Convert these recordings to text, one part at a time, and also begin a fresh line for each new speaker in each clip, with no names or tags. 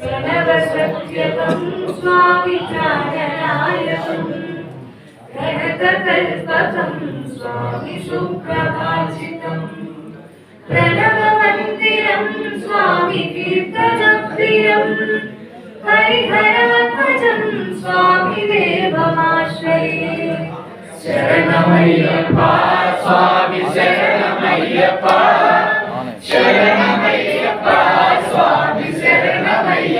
ప్రణవ సత్యకం స్వామి త్రాణనాయకం ప్రణతకల్పకం స్వామి సుప్రభాషితం. ప్రణవమందిరం స్వామి కీర్తనప్రియం. హరిహరాత్మజం స్వామి దేవమాశ్రయే. శరణమయ్యప్ప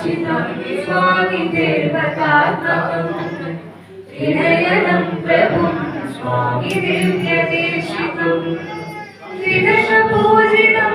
భువనాచితం స్వామి దేవతాత్మకం త్రినయనం ప్రభుం స్వామి దివ్యదేశికం త్రిదశ పూజితం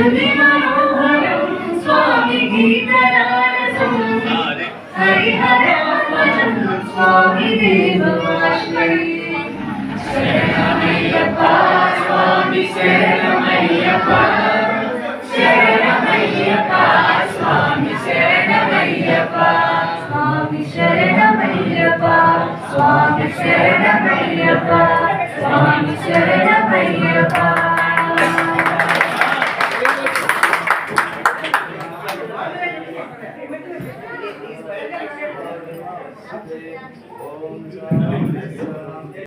Swami Sharanamayya Swami Sharanamayya Swami Sharanamayya Swami Sharanamayya Swami Swami
Sharanamayya Swami
Sharanamayya
Swami Sharanamayya Swami Sharanamayya Swami Sharanamayya Swami Sharanamayya
Swami Swami Sharanamayya Swami Sharanamayya Swami Sharanamayya Swami Sharanamayya Swami Sharanamayya Swami Sharanamayya Oh, Jai